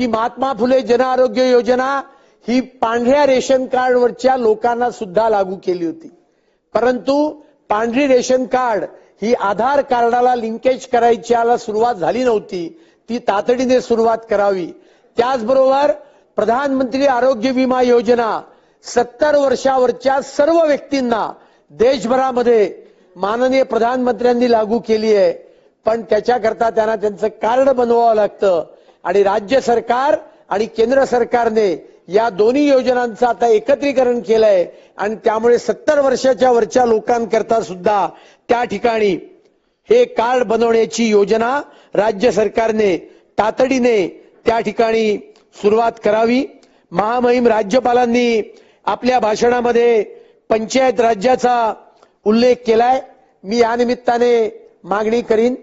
की महात्मा फुले जन आरोग्य योजना ही पांढऱ्या रेशन कार्डवरच्या लोकांना सुद्धा लागू केली होती. परंतु पांढरी रेशन कार्ड ही आधार कार्डाला लिंकेज करायच्याला सुरुवात झाली नव्हती ती तातडीने सुरुवात करावी. त्याचबरोबर प्रधानमंत्री आरोग्य विमा योजना सत्तर वर्षावरच्या सर्व व्यक्तींना देशभरामध्ये माननीय प्रधानमंत्र्यांनी लागू केली आहे पण त्याच्याकरता त्यांना त्यांचं कार्ड बनवावं लागतं. आणि राज्य सरकार आणि केंद्र सरकारने या दोन्ही योजनांचं आता एकत्रीकरण केलंय. आणि त्यामुळे सत्तर वर्षाच्या वरच्या लोकांकरता सुद्धा त्या ठिकाणी हे कार्ड बनवण्याची योजना राज्य सरकारने तातडीने त्या ठिकाणी सुरुवात करावी. महामहिम राज्यपालांनी आपल्या भाषणामध्ये पंचायत राज्याचा उल्लेख केलाय. मी या निमित्ताने मागणी करीन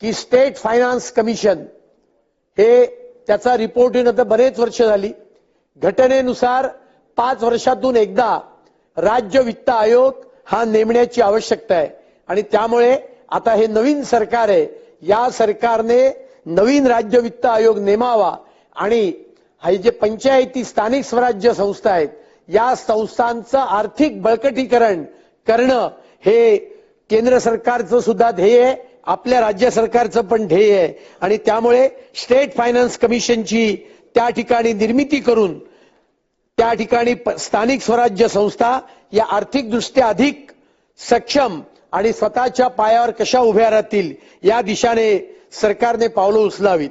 की स्टेट फायनान्स कमिशन हे त्याचा रिपोर्ट येऊन आता बरेच वर्ष झाली. घटनेनुसार पाच वर्षातून एकदा राज्य वित्त आयोग हा नेमण्याची आवश्यकता आहे. आणि त्यामुळे आता हे नवीन सरकार आहे. या सरकारने नवीन राज्य वित्त आयोग नेमावा आणि हे जे पंचायती स्थानिक स्वराज्य संस्था आहेत या संस्थांचं आर्थिक बळकटीकरण करणं हे केंद्र सरकारचं सुद्धा ध्येय आहे. आपल्या राज्य सरकारचं पण ध्येय आहे. आणि त्यामुळे स्टेट फायनान्स कमिशनची त्या ठिकाणी निर्मिती करून त्या ठिकाणी प- स्थानिक स्वराज्य संस्था या आर्थिकदृष्ट्या अधिक सक्षम आणि स्वतःच्या पायावर कशा उभ्या राहतील या दिशाने सरकारने पावलं उचलावीत.